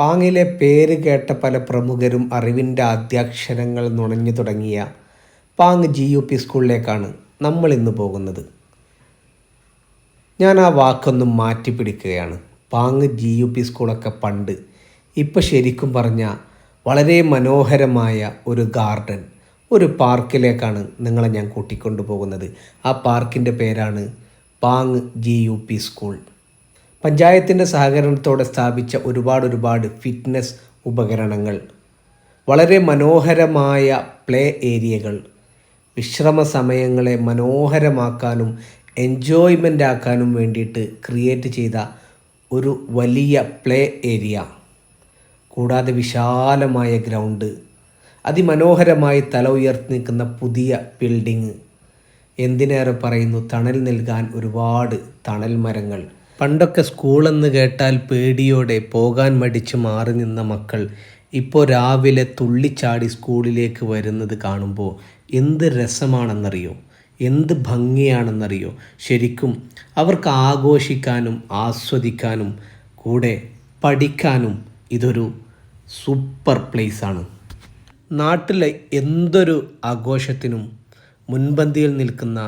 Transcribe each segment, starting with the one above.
പാങ്ങിലെ പേര് കേട്ട പല പ്രമുഖരും അറിവിന്റെ ആദ്യാക്ഷരങ്ങൾ നുണഞ്ഞു തുടങ്ങിയ പാങ് ജി യു പി സ്കൂളിലേക്കാണ് നമ്മൾ ഇന്ന് പോകുന്നത്. ഞാൻ ആ വാക്കൊന്നും മാറ്റി പിടിക്കുകയാണ് പാങ് ജി യു പി സ്കൂളൊക്കെ പണ്ട് ഇപ്പം ശരിക്കും പറഞ്ഞാൽ വളരെ മനോഹരമായ ഒരു ഗാർഡൻ ഒരു പാർക്കിലേക്കാണ് നിങ്ങളെ ഞാൻ കൂട്ടിക്കൊണ്ടു പോകുന്നത്. ആ പാർക്കിന്റെ പേരാണ് Pang G U P school. പഞ്ചായത്തിന്റെ സഹകരണത്തോടെ സ്ഥാപിച്ച ഒരുപാട് ഒരുപാട് ഫിറ്റ്നസ് ഉപകരണങ്ങൾ. വളരെ മനോഹരമായ പ്ലേ ഏരിയകൾ. വിശ്രമ സമയങ്ങളെ മനോഹരമാക്കാനും എൻജോയ്മെന്റ് ആക്കാനും വേണ്ടിയിട്ട് ക്രിയേറ്റ് ചെയ്ത ഒരു വലിയ പ്ലേ ഏരിയ. കൂടാതെ വിശാലമായ ഗ്രൗണ്ട്. അതിമനോഹരമായി തല ഉയർത്തി നിൽക്കുന്ന പുതിയ ബിൽഡിങ്. എന്തിനേറെ പറയുന്നു? തണൽ നൽകാൻ ഒരുപാട് തണൽ മരങ്ങൾ പണ്ടൊക്കെ സ്കൂളെന്ന് കേട്ടാൽ പേടിയോടെ പോകാൻ മടിച്ച് മാറി നിന്ന മക്കൾ ഇപ്പോൾ രാവിലെ തുള്ളിച്ചാടി സ്കൂളിലേക്ക് വരുന്നത് കാണുമ്പോൾ എന്ത് രസമാണെന്നറിയോ? എന്ത് ഭംഗിയാണെന്നറിയോ? ശരിക്കും അവർക്ക് ആഘോഷിക്കാനും ആസ്വദിക്കാനും കൂടെ പഠിക്കാനും ഇതൊരു സൂപ്പർ പ്ലേസാണ്. നാട്ടിലെ എന്തൊരു ആഘോഷത്തിനും മുൻപന്തിയിൽ നിൽക്കുന്ന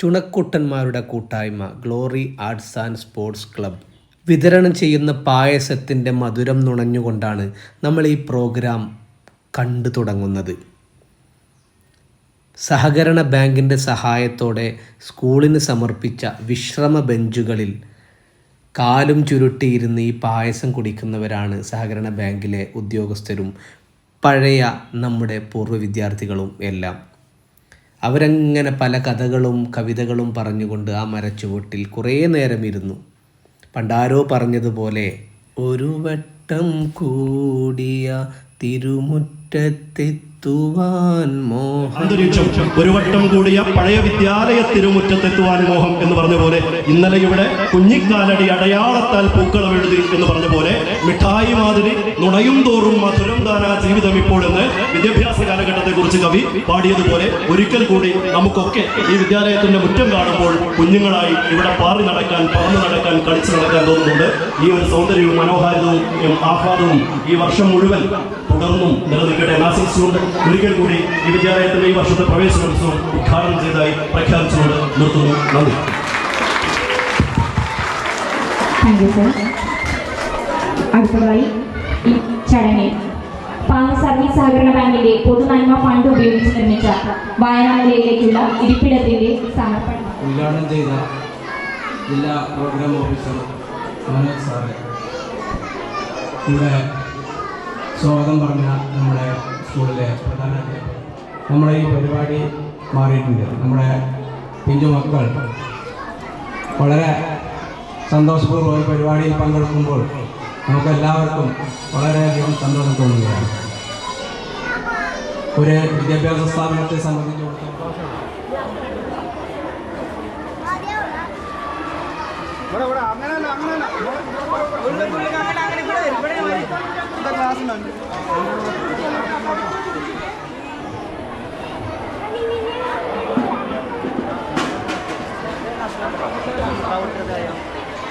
ചുണക്കുട്ടന്മാരുടെ കൂട്ടായ്മ glory arts and sports club. വിതരണം ചെയ്യുന്ന പായസത്തിന്റെ മധുരം നുണഞ്ഞുകൊണ്ടാണ് നമ്മൾ ഈ പ്രോഗ്രാം കണ്ടു തുടങ്ങുന്നത്. സഹകരണ ബാങ്കിന്റെ സഹായത്തോടെ സ്കൂളിന് സമർപ്പിച്ച വിശ്രമ ബെഞ്ചുകളിൽ കാലും ചുരുട്ടിയിരുന്ന് ഈ പായസം കുടിക്കുന്നവരാണ് സഹകരണ ബാങ്കിലെ ഉദ്യോഗസ്ഥരും പഴയ നമ്മുടെ പൂർവ വിദ്യാർത്ഥികളും എല്ലാം. അവരങ്ങനെ പല കഥകളും കവിതകളും പറഞ്ഞുകൊണ്ട് ആ മരച്ചുവട്ടിൽ കുറേ നേരം ഇരുന്നു. പണ്ടാരോ പറഞ്ഞതുപോലെ ഒരു വട്ടം കൂടിയ തിരുമുറ്റത്തെത്തുവാൻ മോഹം അന്തരീക്ഷം. ഒരു വട്ടം കൂടിയ പഴയ വിദ്യാലയ തിരുമുറ്റത്തെത്തുവാൻ മോഹം എന്ന് പറഞ്ഞ പോലെ ഇന്നലെ ഇവിടെ കുഞ്ഞിക്കാലടി അടയാളത്താൽ പൂക്കളം എഴുതി എന്ന് പറഞ്ഞ പോലെ മിഠായി മാതിരി നുണയും തോറും മധുരം താനാ ജീവിതം ഇപ്പോൾ എന്ന് വിദ്യാഭ്യാസ കാലഘട്ടത്തെ കുറിച്ച് കവി പാടിയതുപോലെ ഒരിക്കൽ കൂടി നമുക്കൊക്കെ ഈ വിദ്യാലയത്തിന്റെ മുറ്റം കാണുമ്പോൾ കുഞ്ഞുങ്ങളായി ഇവിടെ പാറി നടക്കാൻ പറന്നു നടക്കാൻ കളിച്ചു നടക്കാൻ തോന്നുന്നുണ്ട്. ഈ ഒരു സൗന്ദര്യവും മനോഹാരിതവും ആഹ്ലാദവും ഈ വർഷം മുഴുവൻ തുടർന്നും നിലനിൽക്കട്ടെ. ആശംസിച്ചുകൊണ്ട് ഒരിക്കൽ കൂടി ഈ വിദ്യാലയത്തിന്റെ ഈ വർഷത്തെ പ്രവേശനോത്സവം ഉദ്ഘാടനം ചെയ്തതായി പ്രഖ്യാപിച്ചുകൊണ്ട് നിർത്തുന്നു. നന്ദി. അടുത്തതായി ഈ ചടങ്ങിൽ പാങ്ങ് സർവീസ് സഹകരണ ബാങ്കിന്റെ പൊതുനന്മ ഫണ്ട് ഉപയോഗിച്ച് നിർമ്മിച്ച വായനാനിലയിലേക്കുള്ള ഇരിപ്പിടത്തിന്റെ സമർപ്പണം. ഉദ്ഘാടനം ചെയ്ത ജില്ലാ പ്രോഗ്രാം ഓഫീസർ മനോജ് സാറേ. ഇവിടെ സ്വാഗതം പറഞ്ഞ നമ്മുടെ സ്കൂളിലെ പ്രധാന നമ്മുടെ ഈ പരിപാടി മാറിയിട്ടുണ്ട്. നമ്മുടെ പിഞ്ചു മക്കൾ. വളരെ സന്തോഷപൂർവം ഒരു പരിപാടിയിൽ പങ്കെടുക്കുമ്പോൾ നമുക്കെല്ലാവർക്കും വളരെയധികം സന്തോഷം തോന്നുകയാണ്. ഒരു വിദ്യാഭ്യാസ സ്ഥാപനത്തെ സംബന്ധിച്ചിടത്തോളം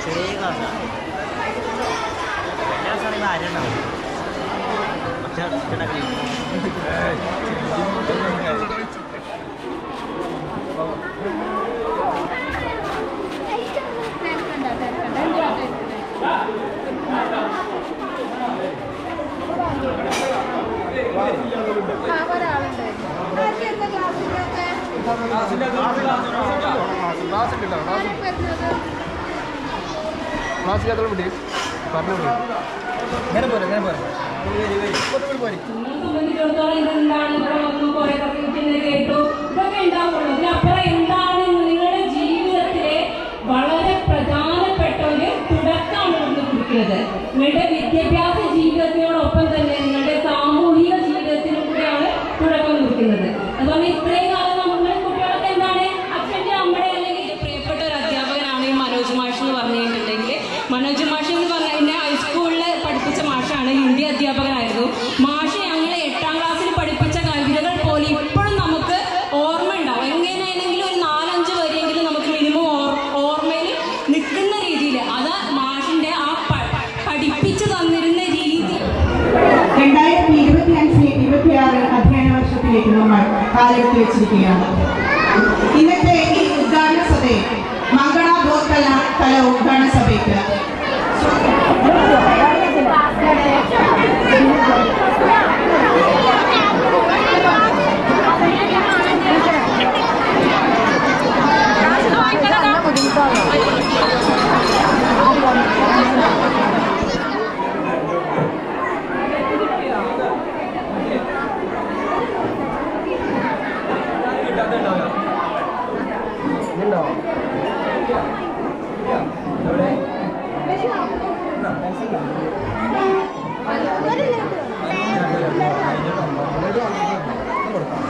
ചെറിയ ക്ലാസ്സാണ് എല്ലാ സാറേ ആരും ഉണ്ടാവും പക്ഷെ കേട്ടു ഇതൊക്കെ ഉണ്ടാവുള്ളൂ ഇതിനപ്പുറം എന്താണ് നിങ്ങളുടെ ജീവിതത്തിലെ വളരെ പ്രധാനപ്പെട്ട ഒരു തുടക്കമാണ് നമ്മൾ കുറിക്കുന്നത് നിങ്ങളുടെ വിദ്യാഭ്യാസ ജീവിതത്തിനോടൊപ്പം സഭയിലേക്ക് നമ്മൾ കാലെടുത്ത് വെച്ചിരിക്കുകയാണ് ഇന്നത്തെ ഈ ഉദ്ഘാടന സഭയെ മംഗള ബോധകല കല ഉദ്ഘാടന സഭയ്ക്ക് കൊടുക്കാം